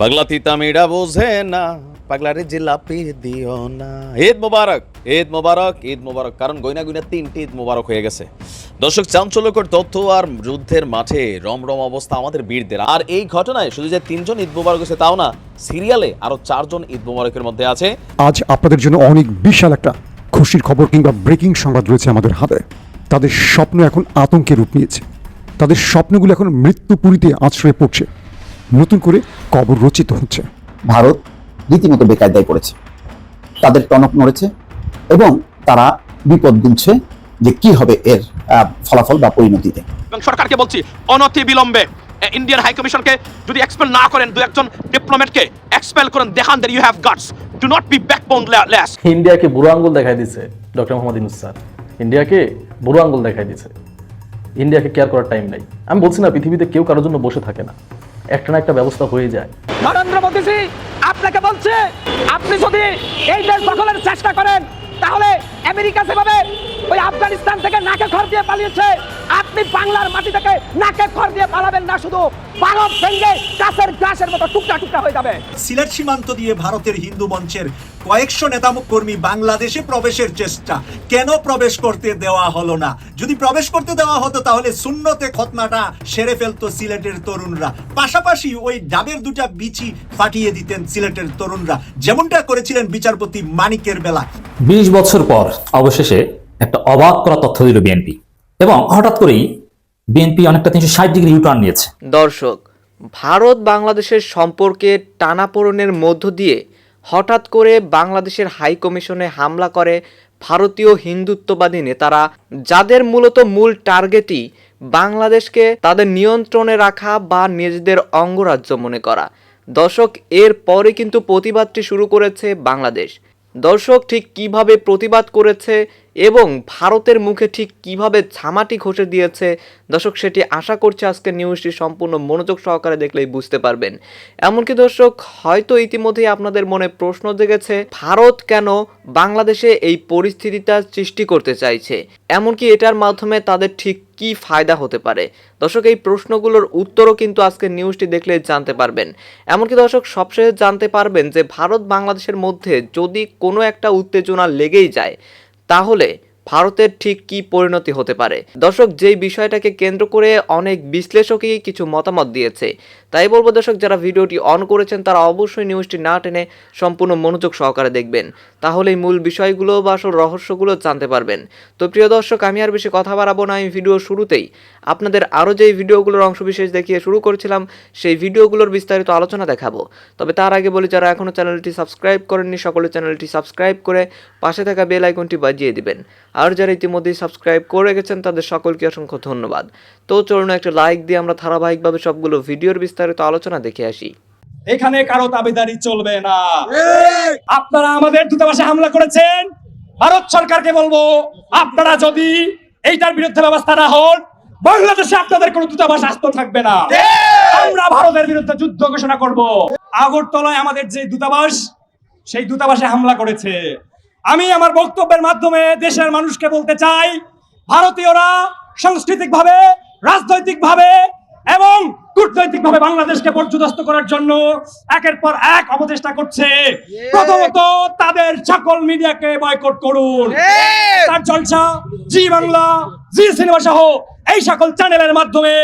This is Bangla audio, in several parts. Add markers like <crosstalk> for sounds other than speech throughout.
পাগলা তিতা মেয়েরা বোঝে না পাগলারে জিলাপি দিও না। ঈদ মোবারক ঈদ মোবারক ঈদ মোবারক, কারণ গয়না গয়না তিনটি ঈদ মোবারক হয়ে গেছে। দর্শক, চাঞ্চল্যকর তথ্য আর যুদ্ধের মাঠে রমরম অবস্থা আমাদের বীরদের। আর এই ঘটনায় শুধু যে তিনজন ঈদ মোবারক হয়েছে তাও না, সিরিয়ালে আরও চারজন ঈদ মোবারকের মধ্যে আছে। আজ আপনাদের জন্য অনেক বিশাল একটা খুশির খবর কিংবা ব্রেকিং সংবাদ রয়েছে আমাদের হাতে। তাদের স্বপ্ন এখন আতঙ্কে রূপ নিয়েছে। তাদের স্বপ্নগুলো এখন মৃত্যুপুরীতে আশ্রয়ে পড়ছে। নতুন করে কবর রচিত হচ্ছে। ভারত রীতিমতো বেকায়দায় পড়েছে। তাদের টনক নড়েছে এবং তারা বিপদ গুনছে যে কি হবে এর ফলাফল বা পরিণতিতে। এবং সরকারকে বলছি অনতি বিলম্বে ইন্ডিয়ান হাই কমিশনকে যদি এক্সপেল না করেন দু একজন ডিপ্লোমেটকে এক্সপেল করেন দেখান that you have guts do not be backboneless ইন্ডিয়াকে বুড়ো আঙ্গুল দেখাই দিছে ডক্টর মোহাম্মদ ইনুস স্যার। ইন্ডিয়াকে বুড়ো আঙ্গুল দেখাই দিছে। ইন্ডিয়াকে কেয়ার করার টাইম নাই। আমি বলছি না পৃথিবীতে কেউ কারোর জন্য বসে থাকে না। একটা না একটা ব্যবস্থা হয়ে যায়। নরেন্দ্র মোদীজি আপনাকে বলছে, আপনি যদি এই দেশ দখলের চেষ্টা করেন, তাহলে আমেরিকা ওই আফগানিস্তান থেকে নাকে খড় দিয়ে পালিয়েছে। আপনি বাংলার মাটি থেকে নাকে খড় দিয়ে পালাবেন না শুধু ভারত ভেঙে গাছের গ্রাসের মতো টুকরা টুকরা হয়ে যাবে। সিলেট সীমান্ত দিয়ে ভারতের হিন্দু মঞ্চের কয়েকশো নেতা কর্মী বাংলাদেশে প্রবেশের চেষ্টা। কেন প্রবেশ করতে দেওয়া হলো না? যদি প্রবেশ করতে দেওয়া হতো তাহলে শূন্যতে খতনাটা সেরে ফেলতো সিলেটের তরুণরা। পাশাপাশি ওই ডাবের দুটা বিচি ফাটিয়ে দিতেন সিলেটের তরুণরা। যেমনটা করেছিলেন বিচারপতি মানিকের বেলা বিশ বছর পর অবশেষে একটা অবাক করা তথ্য দিল বিএনপি এবং হঠাৎ করেই বিএনপি অনেকটা তিনশো ষাট ডিগ্রি ইউটার্ন নিয়েছে। দর্শক, ভারত বাংলাদেশের সম্পর্কে টানাপোড়েনের মধ্য দিয়ে হঠাৎ করে বাংলাদেশের হাই কমিশনে হামলা করে ভারতীয় হিন্দুত্ববাদী নেতারা, যাদের মূলত মূল টার্গেটই বাংলাদেশকে তাদের নিয়ন্ত্রণে রাখা বা নিজেদের অঙ্গরাজ্য মনে করা। দর্শক, এর পরে কিন্তু প্রতিবাদটি শুরু করেছে বাংলাদেশ। দর্শক, ঠিক কীভাবে প্রতিবাদ করেছে এবং ভারতের মুখে ঠিক কীভাবে ছামাটি ঘষে দিয়েছে? দর্শক, সেটি আশা করছি আজকের নিউজটি সম্পূর্ণ মনোযোগ সহকারে দেখলেই বুঝতে পারবেন। এমনকি দর্শক, হয়তো ইতিমধ্যেই আপনাদের মনে প্রশ্ন জেগেছে, ভারত কেন বাংলাদেশে এই পরিস্থিতিটা সৃষ্টি করতে চাইছে? এমনকি এটার মাধ্যমে তাদের ঠিক কি ফায়দা হতে পারে? দর্শক, এই প্রশ্নগুলোর উত্তরও কিন্তু আজকের নিউজটি দেখলে জানতে পারবেন। এমনকি দর্শক, সবশেষে জানতে পারবেন যে, ভারত বাংলাদেশের মধ্যে যদি কোনো একটা উত্তেজনা লেগেই যায় তাহলে ভারতের ঠিক কি পরিণতি হতে পারে? দর্শক, যেই বিষয়টাকে কেন্দ্র করে অনেক বিশ্লেষকই কিছু মতামত দিয়েছে। তাই বলব দর্শক, যারা ভিডিওটি অন করেছেন, তারা অবশ্যই নিউজটি না টেনে সম্পূর্ণ মনোযোগ সহকারে দেখবেন। তাহলেই মূল বিষয়গুলো বা আসল রহস্যগুলো জানতে পারবেন। তো প্রিয় দর্শক, আমি আর বেশি কথা বাড়াবো না আমি ভিডিও শুরুতেই। আপনাদের আরও যেই ভিডিওগুলোর অংশবিশেষ দেখিয়ে শুরু করেছিলাম, সেই ভিডিওগুলোর বিস্তারিত আলোচনা দেখাবো। তবে তার আগে বলি, যারা এখনও চ্যানেলটি সাবস্ক্রাইব করেননি, সকলে চ্যানেলটি সাবস্ক্রাইব করে পাশে থাকা বেল আইকনটি বাজিয়ে দিবেন। আর যারা ইতিমধ্যেই সাবস্ক্রাইব করে গেছেন তাদের সকলকে অসংখ্য ধন্যবাদ। তো চলুন একটা লাইক দিয়ে আমরা ধারাবাহিকভাবে সবগুলো ভিডিওর বিস্তারিত আলোচনা দেখে আসি। এখানে কারও দাবিদারি চলবে না। আপনারা আমাদের দূতাবাসে হামলা করেছেন। ভারত সরকারকে বলব আপনারা যদি এইটার বিরুদ্ধে ব্যবস্থা না হন বাংলাদেশে আপনাদের কোনো দূতাবাস আস্ত থাকবে না। আমরা ভারতের বিরুদ্ধে যুদ্ধ ঘোষণা করব। আগরতলায় আমাদের যে দূতাবাস সেই দূতাবাসে হামলা করেছে। আমি আমার বক্তব্যের মাধ্যমে দেশের মানুষকে বলতে চাই ভারতীয়রা সাংস্কৃতিকভাবে রাজনৈতিকভাবে এবং কূটনৈতিকভাবে বাংলাদেশকে পর্যদস্ত করার জন্য একের পর এক অপচেষ্টা করছে। প্রথমত তাদের সকল মিডিয়াকে বয়কট করুন। তার জলসা জি বাংলা জি সিনেমা সহ এই সকল চ্যানেলের মাধ্যমে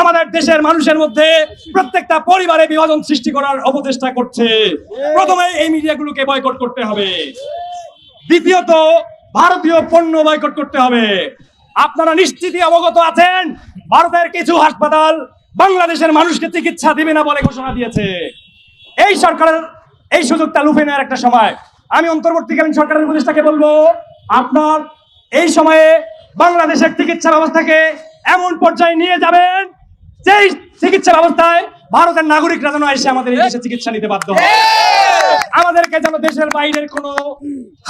আমাদের দেশের মানুষের মধ্যে প্রত্যেকটা পরিবারে বিভাজন সৃষ্টি করার অপচেষ্টা করছে। প্রথমে এই মিডিয়াগুলোকে বয়কট করতে হবে। দ্বিতীয়ত, ভারতীয় পণ্য বয়কট করতে হবে। আপনারা নিশ্চিতই অবগত আছেন, ভারতের কিছু হাসপাতাল বাংলাদেশের মানুষকে চিকিৎসা দিবে না বলে ঘোষণা দিয়েছে। এই সরকারের, এই সুযোগটা লুফে নেওয়ার একটা সময়। আমি অন্তর্বর্তীকালীন সরকারের উপদেষ্টাকে বলব, আপনার এই সময়ে বাংলাদেশের চিকিৎসা ব্যবস্থাকে এমন পর্যায়ে নিয়ে যাবেন, যেই চিকিৎসা ব্যবস্থায় ভারতের নাগরিকরা যেন এসে আমাদের এই দেশে চিকিৎসা নিতে বাধ্য হয় আমাদেরকে যেন দেশের বাইরের কোনো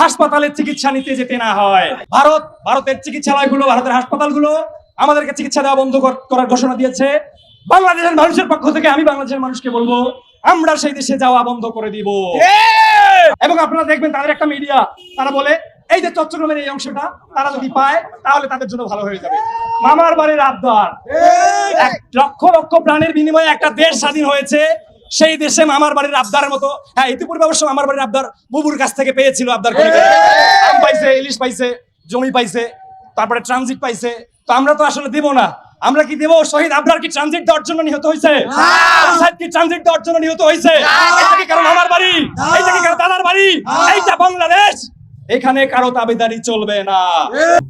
হাসপাতালে চিকিৎসা নিতে যেতে না হয়। ভারত ভারতের চিকিৎসালয়গুলো ভারতের হাসপাতালগুলো আমাদেরকে চিকিৎসা দেওয়া বন্ধ করার ঘোষণা দিয়েছে। বাংলাদেশের মানুষের পক্ষ থেকে আমি বাংলাদেশের মানুষকে বলব আমরা সেই দেশে যাওয়া বন্ধ করে দিব। এবং আপনারা দেখবেন তাদের একটা মিডিয়া তারা বলে এই যে চট্টগ্রামের এই অংশটা তারা যদি পায় তাহলে তাদের জন্য ভালো হয়ে যাবে। মামার বাড়ির আবদার এক লক্ষ লক্ষ প্রাণের বিনিময়ে একটা দেশ স্বাধীন হয়েছে। সেই দেশে মামার বাড়ির আবদার মতো। হ্যাঁ ইতিপূর্বে অবশ্য মামার বাড়ির আবদার বুবুর কাছ থেকে পেয়েছিল আবদার করে। আম পাইছে ইলিশ পাইছে জমি পাইছে তারপরে ট্রানজিট পাইছে। তো আমরা তো আসলে দেব না। আমরা কি দেব? শহীদ আবরার কি ট্রানজিট দেওয়ার জন্য নিহত হয়েছে? সাহেব কি ট্রানজিট দেওয়ার জন্য নিহত হয়েছে? এইটা কি কারও মামার বাড়ি? এইটা কি কারও দাদার বাড়ি? এইটা বাংলাদেশ! এখানে কারও দাবিদারি চলবে না।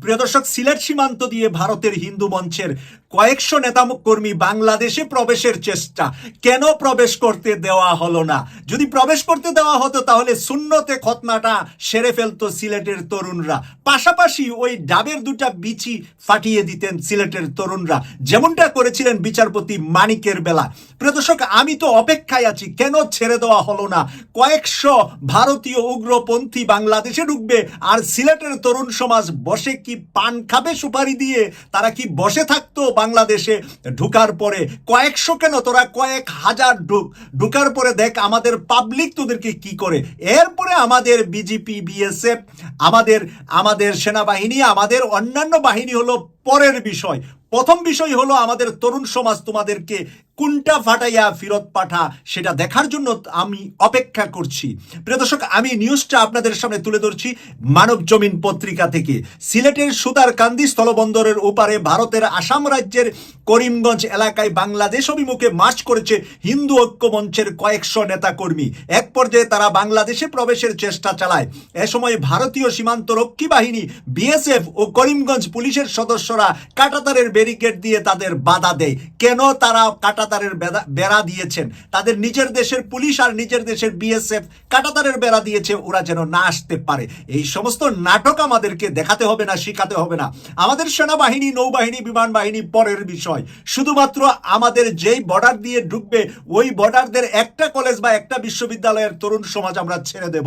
প্রিয় দর্শক সিলেট সীমান্ত দিয়ে ভারতের হিন্দু মঞ্চের কয়েকশো নেতা কর্মী বাংলাদেশে প্রবেশের চেষ্টা। কেন প্রবেশ করতে দেওয়া হলো না? যদি প্রবেশ করতে দেওয়া হতো, তাহলে শূন্যতে খতনাটা সেরে ফেলতো সিলেটের তরুণরা। পাশাপাশি ওই ডাবের দুটা বিচি ফাটিয়ে দিতেন সিলেটের তরুণরা। যেমনটা করেছিলেন বিচারপতি মানিকের বেলা। প্রিয় দর্শক, আমি তো অপেক্ষায় আছি, কেন ছেড়ে দেওয়া হলো না? কয়েকশো ভারতীয় উগ্রপন্থী বাংলাদেশে ঢুকবে, আর সিলেটের তরুণ সমাজ বসে কি পান খাবে সুপারি দিয়ে? তারা কি বসে থাকতো বাংলাদেশে ঢুকার পরে কয়েকশো কেন? তোরা কয়েক হাজার ঢুক ঢুকার পরে দেখ আমাদের পাবলিক তোদেরকে কি করে। এরপরে আমাদের বিজেপি বিএসএফ আমাদের আমাদের সেনাবাহিনী, আমাদের অন্যান্য বাহিনী হলো পরের বিষয়। প্রথম বিষয় হলো আমাদের তরুণ সমাজ তোমাদেরকে কোনটা ফাটাইয়া ফেরত পাঠা সেটা দেখার জন্য আমি অপেক্ষা করছি। প্রিয় দর্শক, আমি নিউজটা আপনাদের সামনে তুলে ধরছি মানব জমিন পত্রিকা থেকে। সিলেটের সুতারকান্দি স্থলবন্দরের ওপারে ভারতের আসাম রাজ্যের করিমগঞ্জ এলাকায় বাংলাদেশ অভিমুখে মার্চ করেছে হিন্দু ঐক্য মঞ্চের কয়েকশো নেতাকর্মী। এক পর্যায়ে তারা বাংলাদেশে প্রবেশের চেষ্টা চালায়। এ সময় ভারতীয় সীমান্ত রক্ষী বাহিনী, বিএসএফ ও করিমগঞ্জ পুলিশের সদস্যরা কাটাতারের ব্যারিকেড দিয়ে তাদের বাধা দেয়। কেন তারা কাটাতারের বেড়া দিয়েছেন। তাদের নিজের দেশের পুলিশ আর নিজের দেশের বিএসএফ কাটাতারের বেড়া দিয়েছে, ওরা যেন না আসতে পারে। এই সমস্ত নাটক আমাদেরকে দেখাতে হবে না, শিখাতে হবে না। আমাদের সেনাবাহিনী, নৌবাহিনী বিমান বাহিনী পরের বিষয়। শুধুমাত্র আমাদের যেই বর্ডার দিয়ে ঢুকবে, ওই বর্ডারদের একটা কলেজ বা একটা বিশ্ববিদ্যালয়ের তরুণ সমাজ আমরা ছেড়ে দেব।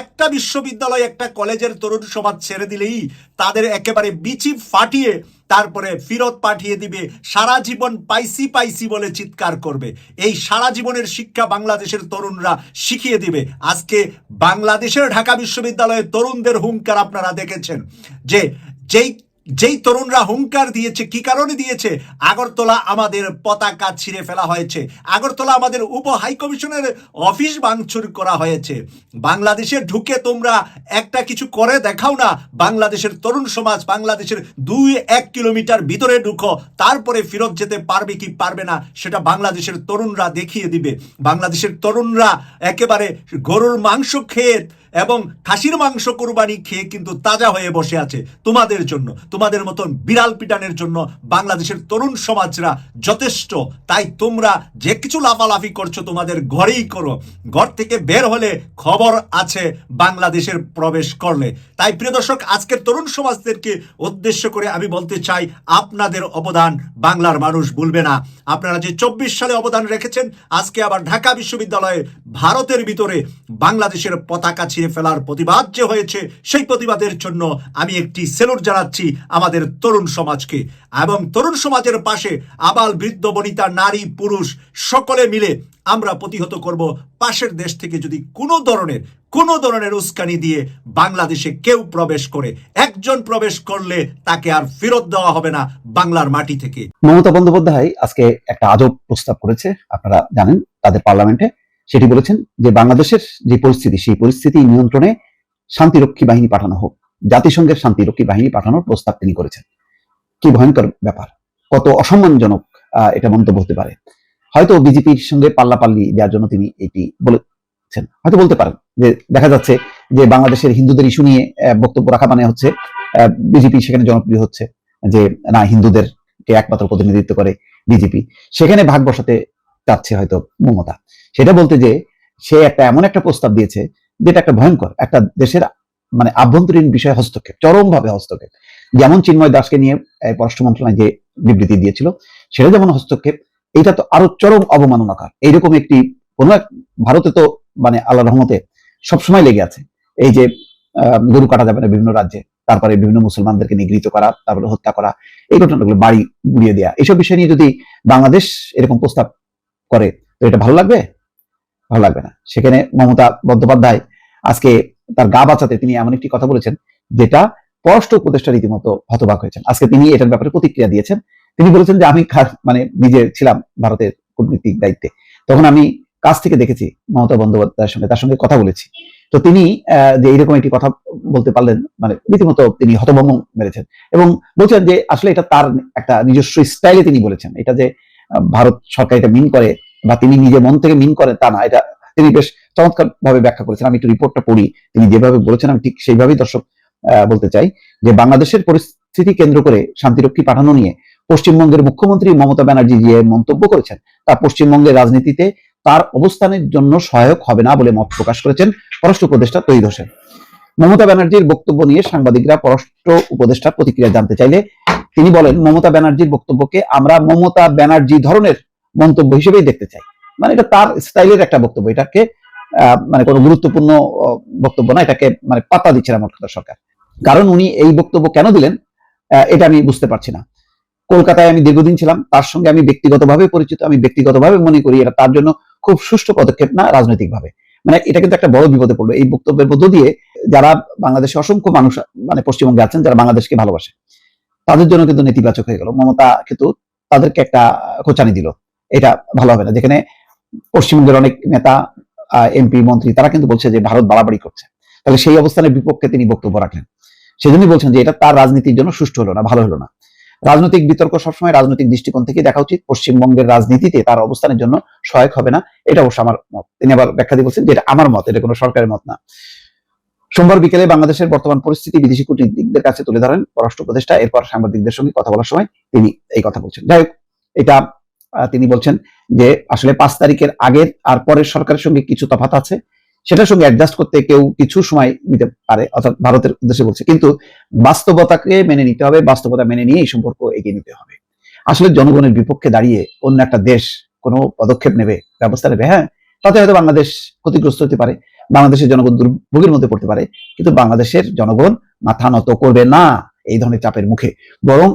একটা বিশ্ববিদ্যালয়, একটা কলেজের তরুণ সমাজ ছেড়ে দিলেই তাদের একেবারে বিচি ফাটিয়ে তারপরে ফিরত পাঠিয়ে দিবে, সারা জীবন পাইসি পাইসি বলে চিৎকার করবে। এই সারা জীবনের শিক্ষা বাংলাদেশের তরুণরা শিখিয়ে দিবে। আজকে বাংলাদেশের ঢাকা বিশ্ববিদ্যালয়ের তরুণদের হুঙ্কার আপনারা দেখেছেন যে যেই যেই তরুণরা হুঙ্কার দিয়েছে, কি কারণে দিয়েছে? আগরতলা আমাদের পতাকা ছিঁড়ে ফেলা হয়েছে। আগরতলা আমাদের উপ হাই কমিশনের অফিস ভাঙচুর করা হয়েছে। বাংলাদেশে ঢুকে তোমরা একটা কিছু করে দেখাও না। বাংলাদেশের তরুণ সমাজ বাংলাদেশের দুই এক কিলোমিটার ভিতরে ঢুকো, তারপরে ফেরত যেতে পারবে কি পারবে না, সেটা বাংলাদেশের তরুণরা দেখিয়ে দিবে। বাংলাদেশের তরুণরা একেবারে গরুর মাংস খেয়ে এবং খাসির মাংস কোরবানি খেয়ে কিন্তু তাজা হয়ে বসে আছে তোমাদের জন্য, তোমাদের মতন বিড়াল পিটানের জন্য বাংলাদেশের তরুণ সমাজরা যথেষ্ট। তাই তোমরা যে কিছু লাফালাফি করছ তোমাদের ঘরেই করো। ঘর থেকে বের হলে খবর আছে বাংলাদেশের প্রবেশ করলে। তাই প্রিয় দর্শক, আজকের তরুণ সমাজদেরকে উদ্দেশ্য করে আমি বলতে চাই, আপনাদের অবদান বাংলার মানুষ ভুলবে না। আপনারা যে চব্বিশ সালে অবদান রেখেছেন, আজকে আবার ঢাকা বিশ্ববিদ্যালয়ে ভারতের ভিতরে বাংলাদেশের পতাকা ছিঁড়ে ফেলার প্রতিবাদ যে হয়েছে, সেই প্রতিবাদের জন্য আমি একটি সেলুট জানাচ্ছি আমাদের তরুণ সমাজকে। এবং তরুণ সমাজের পাশে আবাল বৃদ্ধ, বনিতা, নারী, পুরুষ সকলে মিলে আমরা প্রতিহত করব। পাশের দেশ থেকে যদি কোনো ধরনের কোনো ধরনের উস্কানি দিয়ে বাংলাদেশে কেউ প্রবেশ করে, একজন প্রবেশ করলে তাকে আর ফেরত দেওয়া হবে না বাংলার মাটি থেকে। মমতা বন্দ্যোপাধ্যায় আজকে একটা আজব প্রস্তাব করেছে। আপনারা জানেন, তাদের পার্লামেন্টে সেটি বলেছেন যে বাংলাদেশের যে পরিস্থিতি, সেই পরিস্থিতি নিয়ন্ত্রণে শান্তিরক্ষী বাহিনী পাঠানো হোক, জাতিসংঘের শান্তিরক্ষী বাহিনী পাঠানোর প্রস্তাব তিনি করেছেন। কি ভয়ঙ্কর ব্যাপার, কত অসম্মানজনক এটা মন্তব্য হতে পারে। হয়তো বিজেপির সঙ্গে পাল্লাপাল্লি দেওয়ার জন্য তিনি এটি বলেছেন। হয়তো বলতে পারেন যে দেখা যাচ্ছে যে বাংলাদেশের হিন্দুদের ইস্যু নিয়ে বক্তব্য রাখা মানে হচ্ছে বিজেপি সেখানে জনপ্রিয় হচ্ছে যে না, হিন্দুদেরকে একমাত্র প্রতিনিধিত্ব করে বিজেপি। সেখানে ভাগ বসাতে চাচ্ছে হয়তো মমতা। সেটা বলতে যে, সে একটা এমন একটা প্রস্তাব দিয়েছে যেটা একটা ভয়ঙ্কর, একটা দেশের মানে আভ্যন্তরীণ বিষয়ে হস্তক্ষেপ, চরমভাবে হস্তক্ষেপ। যেমন চিন্ময় দাসকে নিয়ে পররাষ্ট্র মন্ত্রণালয় যে বিবৃতি দিয়েছিল সেটা যেমন হস্তক্ষেপ এটা তো আরও চরম অবমাননাকর। এইরকম একটি, কোন ভারতে তো মানে আল্লাহ রহমতে সবসময় লেগে আছে। এই যে গরু কাটা যাবে না বিভিন্ন রাজ্যে, তারপরে বিভিন্ন মুসলমানদেরকে নিগৃহীত করা, তারপরে হত্যা করা, এই ঘটনাগুলো বাড়ি গুড়িয়ে দেওয়া এইসব বিষয় নিয়ে যদি বাংলাদেশ এরকম প্রস্তাব করে। তো এটা ভালো লাগবে? ভালো লাগবে না। সেখানে মমতা বন্দ্যোপাধ্যায় আজকে তার গা বাঁচাতে তিনি এমন একটি কথা বলেছেন, যেটা পররাষ্ট্র উপদেষ্টা রীতিমতো হতবাক হয়েছেন। আজকে তিনি এটার ব্যাপারে প্রতিক্রিয়া দিয়েছেন। তিনি বলেছেন যে, আমি মানে নিজে ছিলাম ভারতের কূটনীতিক দায়িত্বে। তখন আমি কাছ থেকে দেখেছি মমতা বন্দ্যোপাধ্যায়ের সঙ্গে, তার সঙ্গে কথা বলেছি। তো তিনি যে এইরকম একটি কথা বলতে পারলেন মানে রীতিমতো তিনি হতভম্ব মেরেছেন। এবং বলছেন যে, আসলে এটা তার একটা নিজস্ব স্টাইলে তিনি বলেছেন। এটা যে ভারত সরকার এটা মিন করে বা তিনি নিজে মন থেকে মিন করেন তা না, এটা তিনি বেশ চমৎকার ভাবে ব্যাখ্যা করেছেন। আমি একটু রিপোর্টটা পড়ি, তিনি যেভাবে বলেছেন, আমি ঠিক সেইভাবেই দর্শক বলতে চাই যে বাংলাদেশের পরিস্থিতি কেন্দ্র করে শান্তিরক্ষী পাঠানো নিয়ে পশ্চিমবঙ্গের মুখ্যমন্ত্রী মমতা ব্যানার্জি যে মন্তব্য করেছেন, তা পশ্চিমবঙ্গের রাজনীতিতে তার অবস্থানের জন্য সহায়ক হবে না বলে মত প্রকাশ করেছেন পররাষ্ট্র উপদেষ্টা তৈরি হোসেন। মমতা ব্যানার্জির বক্তব্য নিয়ে সাংবাদিকরা পররাষ্ট্র উপদেষ্টার প্রতিক্রিয়া জানতে চাইলে তিনি বলেন, মমতা ব্যানার্জির বক্তব্যকে আমরা মমতা ব্যানার্জি ধরনের মন্তব্য হিসেবেই দেখতে চাই। মানে এটা তার স্টাইলের একটা বক্তব্য, এটাকে মানে কোনো গুরুত্বপূর্ণ বক্তব্য না, এটাকে মানে পাতা দিচ্ছে না মোট কথা সরকার। কারণ উনি এই বক্তব্য কেন দিলেন এটা আমি বুঝতে পারছি না। কলকাতায় আমি দীর্ঘদিন ছিলাম, তার সঙ্গে আমি ব্যক্তিগতভাবে পরিচিত, আমি ব্যক্তিগতভাবে মনে করি এটা তার জন্য খুব সুষ্ঠু পদক্ষেপ না, রাজনৈতিকভাবে। মানে এটা কিন্তু একটা বড় বিপদে পড়ল। এই বক্তব্যের মধ্য দিয়ে যারা বাংলাদেশে অসংখ্য মানুষ মানে পশ্চিমবঙ্গে আছেন, যারা বাংলাদেশকে ভালোবাসে তাদের জন্য কিন্তু নেতিবাচক হয়ে গেল। মমতা কিন্তু তাদেরকে একটা খোঁচানি দিল। এটা ভালো হবে না। যেখানে পশ্চিমবঙ্গের অনেক নেতা এমপি মন্ত্রী, তারা কিন্তু বলছে যে ভারত বাড়াবাড়ি করছে। তাহলে সেই অবস্থানের বিপক্ষে তিনি বক্তব্য রাখলেন। সেজন্যই বলছেন যে এটা তার রাজনীতির জন্য সুষ্ঠু হলো না, ভালো হলো না। রাজনৈতিক বিতর্ক সবসময় রাজনৈতিক দৃষ্টিকোণ থেকে দেখা উচিত। পশ্চিমবঙ্গের রাজনীতিতে তার অবস্থানের জন্য সহায়ক হবে না। এটা অবশ্য আমার মত। তিনি আবার ব্যাখ্যা দিয়ে বলছেন যে এটা আমার মত, এটা কোনো সরকারের মত না। সোমবার বিকেলে বাংলাদেশের বর্তমান পরিস্থিতি বিদেশি কূটনীতিকদের কাছে তুলে ধরেন পররাষ্ট্র উপদেষ্টা, এরপর সাংবাদিকদের সঙ্গে কথা বলার সময় তিনি এই কথা বলছেন। যাই হোক, এটা তিনি বলছেন যে আসলে পাঁচ তারিখের আগের আর পরের সরকারের সঙ্গে কিছু তফাৎ আছে, সেটার সঙ্গে অ্যাডজাস্ট করতে কেউ কিছু সময় নিতে পারে, অর্থাৎ ভারতের উদ্দেশ্যে বলছে। কিন্তু বাস্তবতাকে মেনে নিতে হবে, বাস্তবতা মেনে নিয়ে এই সম্পর্ক এগিয়ে নিতে হবে। আসলে জনগণের বিপক্ষে দাঁড়িয়ে অন্য একটা দেশ কোনো পদক্ষেপ নেবে, ব্যবস্থা নেবে হ্যাঁ? তাতে হয়তো বাংলাদেশ ক্ষতিগ্রস্ত হতে পারে, বাংলাদেশের জনগণ দুর্ভোগের মধ্যে পড়তে পারে, কিন্তু বাংলাদেশের জনগণ মাথা নত করবে না এই ধরনের চাপের মুখে। বরং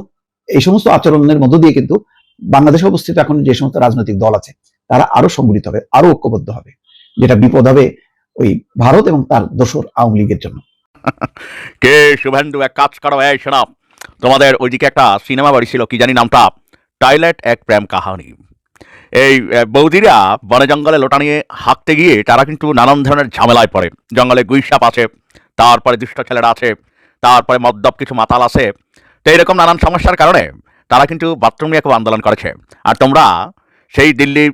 এই সমস্ত আচরণের মধ্য দিয়ে কিন্তু বাংলাদেশে অবস্থিত এখন যে সমস্ত রাজনৈতিক দল আছে, তারা আরও সংগঠিত হবে, আরও ঐক্যবদ্ধ হবে, যেটা বিপদ হবে ওই ভারত এবং তার দোসর আওয়ামী লীগের জন্য। <laughs> কে শুভেন্দু, এক কাজ করো, এই শোনা তোমাদের ওইদিকে একটা সিনেমা বাড়ি ছিল, কি জানি নামটা? টয়লেট এক প্রেম কাহানি। এই বৌদিরা বনে জঙ্গলে লোটা নিয়ে হাঁকতে গিয়ে তারা কিন্তু নানান ধরনের ঝামেলায় পড়ে। জঙ্গলে গুইসাপ আছে, তারপরে দুষ্ট ছেলেরা আছে, তারপরে মদ্যপ কিছু মাতাল আছে। তো এরকম নানান সমস্যার কারণে তারা কিন্তু বাথরুম নিয়ে খুব আন্দোলন করেছে। আর তোমরা সেই দিল্লি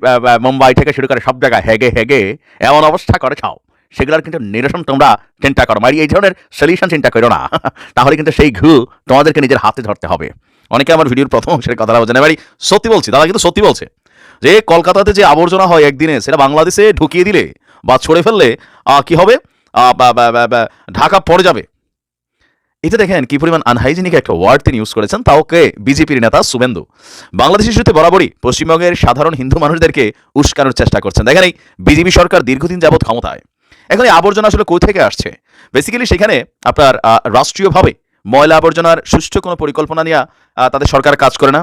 মুম্বাই থেকে শুরু করে সব জায়গায় হেগে হেগে এমন অবস্থা করেছাও সেগুলোর কিন্তু নিরসন তোমরা চিন্তা করো। মানে এই ধরনের সলিউশন চিন্তা করো না। <laughs> তাহলে কিন্তু সেই ঘু তোমাদেরকে নিজের হাতে ধরতে হবে। অনেকে আমার ভিডিওর প্রথম অংশের কথাটা বোঝেন এবারই সত্যি বলছি, দাদা কিন্তু সত্যি বলছে। যে কলকাতাতে যে আবর্জনা হয় একদিনে, সেটা বাংলাদেশে ঢুকিয়ে দিলে বা ছড়ে ফেললে কি হবে? ঢাকা পড়ে যাবে। এতে দেখেন কি পরিমাণ আনহাইজেনিক একটা ওয়ার্ড তিনি ইউজ করেছেন তাও কে বিজেপির নেতা শুভেন্দু। বাংলাদেশ ইস্যুতে বরাবরই পশ্চিমবঙ্গের সাধারণ হিন্দু মানুষদেরকে উস্কানোর চেষ্টা করছেন। দেখেন এই বিজেপি সরকার দীর্ঘদিন যাবৎ ক্ষমতায়। এখন এই আবর্জনা আসলে কই থেকে আসছে? বেসিক্যালি সেখানে আপনার রাষ্ট্রীয়ভাবে ময়লা আবর্জনার সুষ্ঠু কোনো পরিকল্পনা নিয়ে তাদের সরকার কাজ করে না।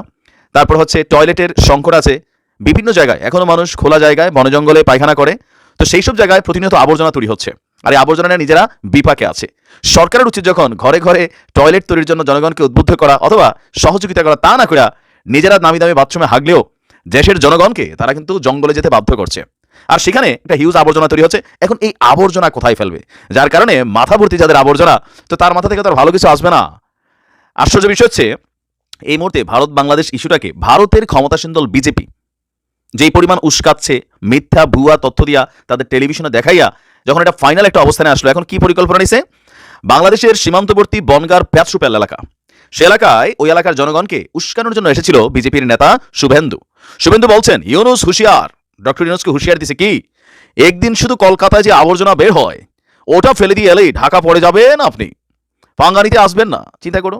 তারপর হচ্ছে টয়লেটের সংকট আছে। বিভিন্ন জায়গায়, এখনও মানুষ খোলা জায়গায়, বনে জঙ্গলে পায়খানা করে, তো সেই সব জায়গায় প্রতিনিয়ত আবর্জনা তৈরি হচ্ছে। আর এই আবর্জনা নিজেরা বিপাকে আছে। সরকারের উচিত যখন ঘরে ঘরে টয়লেট তৈরির জন্য জনগণকে উদ্বুদ্ধ করা অথবা সহযোগিতা করা তা না করে, নিজেরা নামি দামি বাথরুমে হাগলেও দেশের জনগণকে তারা কিন্তু জঙ্গলে যেতে বাধ্য করছে। আর সেখানে একটা হিউজ আবর্জনা তৈরি হচ্ছে। এখন এই আবর্জনা কোথায় ফেলবে? যার কারণে মাথা ভর্তি যাদের আবর্জনা, তো তার মাথা থেকে তো আর ভালো কিছু আসবে না। আশ্চর্য বিষয় হচ্ছে, এই মুহূর্তে ভারত বাংলাদেশ ইস্যুটাকে ভারতের ক্ষমতাসীন দল বিজেপি যেই পরিমাণ উস্কাচ্ছে, মিথ্যা, ভুয়া তথ্য দিয়া তাদের টেলিভিশনে দেখাইয়া যখন এটা ফাইনাল একটা অবস্থানে আসলো, এখন কি পরিকল্পনা নিছে? বাংলাদেশের সীমান্তবর্তী বনগার প্যাচরুপেল এলাকা। সে এলাকায় ওই এলাকার জনগণকে উস্কানোর জন্য এসেছিল বিজেপির নেতা শুভেন্দু। শুভেন্দু বলছেন, ইউনুস হুশিয়ার। ডক্টর ইউনুসকে হুশিয়ার দিছে কি? একদিন শুধু কলকাতায় যে আবর্জনা বের হয়, ওটা ফেলে দিয়ে এলেই ঢাকা পড়ে যাবেন আপনি। পাঙ্গানিতে আসবেন না। চিন্তা করো।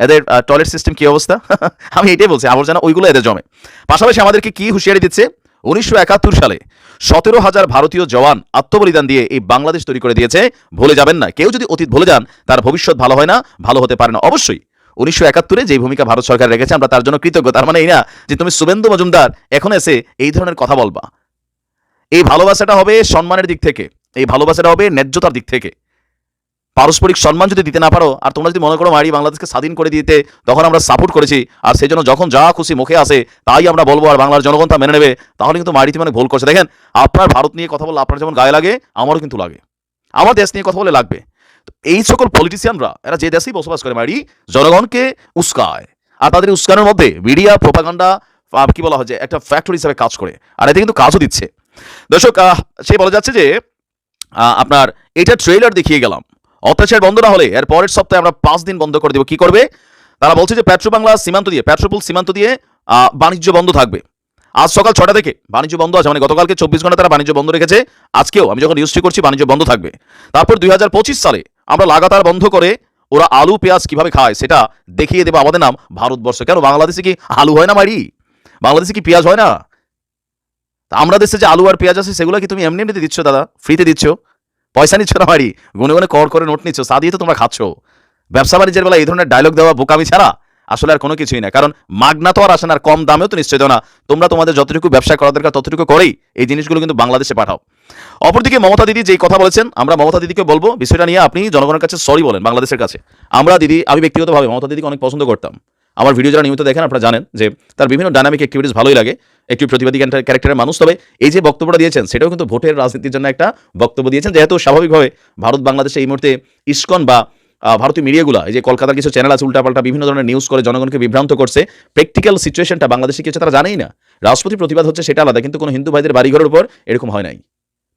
এদের টয়লেট সিস্টেম কি অবস্থা? <laughs> আমি এটাই বলছি, আবর্জনা ওইগুলো এদের জমে। পাশাপাশি আমাদেরকে কি হুঁশিয়ারি দিচ্ছে? উনিশশো একাত্তর সালে সতেরো হাজার ভারতীয় জওয়ান আত্মবলিদান দিয়ে এই বাংলাদেশ তৈরি করে দিয়েছে। ভুলে যাবেন না, কেউ যদি অতীত ভুলে যান, তার ভবিষ্যৎ ভালো হয় না, ভালো হতে পারে না। অবশ্যই, উনিশশো একাত্তরে যে ভূমিকা ভারত সরকার রেখেছে, আমরা তার জন্য কৃতজ্ঞ। তার মানে এই না যে তুমি শুভেন্দু মজুমদার এখন এসে এই ধরনের কথা বলবা। এই ভালোবাসাটা হবে সম্মানের দিক থেকে, এই ভালোবাসাটা হবে ন্যায্যতার দিক থেকে। পারস্পরিক সম্মান যদি দিতে না পারো, আর তোমরা যদি মনে করো মারি বাংলাদেশকে স্বাধীন করে দিতে, তখন আমরা সাপোর্ট করেছি। আর সেই জন্য যখন যা খুশি মুখে আসে, তাই আমরা বলব, আর বাংলার জনগণ তা মেনে নেবে, তাহলে কিন্তু মারিতে মানে ভুল করছে। দেখেন, আপনার ভারত নিয়ে কথা বললে আপনার যেমন গায়ে লাগে, আমারও কিন্তু লাগে। আমার দেশ নিয়ে কথা বলে লাগবে। তো এই সকল পলিটিশিয়ানরা এরা যে দেশেই বসবাস করে মারি, জনগণকে উস্কায়। আর তাদের উস্কানোর মধ্যে মিডিয়া প্রোপাগান্ডা কি বলা হয় যে, একটা ফ্যাক্টরি হিসাবে কাজ করে। আর এতে কিন্তু কাজও দিচ্ছে। দর্শক সে বলা যাচ্ছে যে আপনার এটা ট্রেলার দেখিয়ে গেলাম। অত্যাচার বন্ধ না হলে এর পরের সপ্তাহে আমরা পাঁচ দিন বন্ধ করে দেবো। কি করবে? তারা বলছে যে পেট্রো বাংলা সীমান্ত দিয়ে পেট্রোপুল সীমান্ত দিয়ে বাণিজ্য বন্ধ থাকবে। আজ সকাল ছটা থেকে বাণিজ্য বন্ধ আছে মানে গতকালকে চব্বিশ ঘণ্টা তারা বাণিজ্য বন্ধ রেখেছে। আজকেও আমি যখন নিউজটি করছি, বাণিজ্য বন্ধ থাকবে। তারপর দুই হাজার পঁচিশ সালে আমরা লাগাতার বন্ধ করে ওরা আলু, পেঁয়াজ কীভাবে খায় সেটা দেখিয়ে দেবো আমাদের নাম ভারতবর্ষ। কেন, বাংলাদেশে কি আলু হয় না মারি? বাংলাদেশে কি পেঁয়াজ হয় না? তা আমরা দেশে যে আলু আর পেঁয়াজ আছে, সেগুলো কি তুমি এমনি এমনিতে দিচ্ছ দাদা? ফ্রিতে দিচ্ছ? পয়সা নিচ্ছ না বাড়ি গুনে গুনে কর করে নোট নিচ্ছ তা দিয়ে তো তোমরা খাচ্ছ। ব্যবসা বাণিজ্যের বেলা এই ধরনের ডায়লগ দেওয়া বোকামি ছাড়া আসলে আর কোনো কিছুই না। কারণ মাগনা তো আর আসে না, আর কম দামেও তো নিশ্চয় না। তোমরা তোমাদের যতটুকু ব্যবসা করা দরকার ততটুকু করেই এই জিনিসগুলো কিন্তু বাংলাদেশে পাঠাও। অপরদিকে মমতা দিদি যেই কথা বলেছেন, আমরা মমতা দিদিকে বলব, বিষয়টা নিয়ে আপনি জনগণের কাছে সরি বলেন, বাংলাদেশের কাছে। আমরা দিদি, আমি ব্যক্তিগতভাবে মমতা দিদিকে অনেক পছন্দ করতাম। আমার ভিডিও যারা নিয়মিত দেখেন আপনারা জানেন যে তার বিভিন্ন ডাইনামিক অ্যাক্টিভিটিস ভালোই লাগে। একটি প্রতিবাদী ক্যারেক্টারের মানুষ। তবে এই যে বক্তব্যটা দিয়েছেন, সেটাও কিন্তু ভোটের রাজনীতির জন্য একটা বক্তব্য দিয়েছেন। যেহেতু স্বাভাবিকভাবে ভারত, বাংলাদেশে এই মুহূর্তে ইস্কন বা ভারতীয় মিডিয়াগুলো, এই যে কলকাতার কিছু চ্যানেল আছে, উল্টাপাল্টা বিভিন্ন ধরনের নিউজ করে জনগণকে বিভ্রান্ত করছে প্র্যাকটিক্যাল সিচুয়েশনটা বাংলাদেশে কি হচ্ছে তারা জানেই না। রাষ্ট্রপতি প্রতিবাদ হচ্ছে সেটা আলাদা, কিন্তু কোনো হিন্দু ভাইদের বাড়িঘরের উপর এরকম হয় নাই।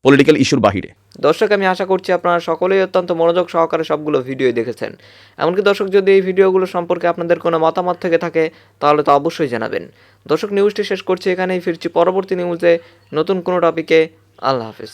পলিটিক্যাল ইস্যুর বাহিরে। দর্শক, আমি আশা করছি আপনারা সকলেই অত্যন্ত মনোযোগ সহকারে সবগুলো ভিডিও দেখেছেন। এমনকি দর্শক, যদি এই ভিডিওগুলো সম্পর্কে আপনাদের কোনো মতামত থেকে থাকে, তাহলে তো অবশ্যই জানাবেন। দর্শক নিউজটি শেষ করছি এখানেই, ফিরছি পরবর্তী নিউজে নতুন কোনো টপিকে আল্লাহ হাফিজ।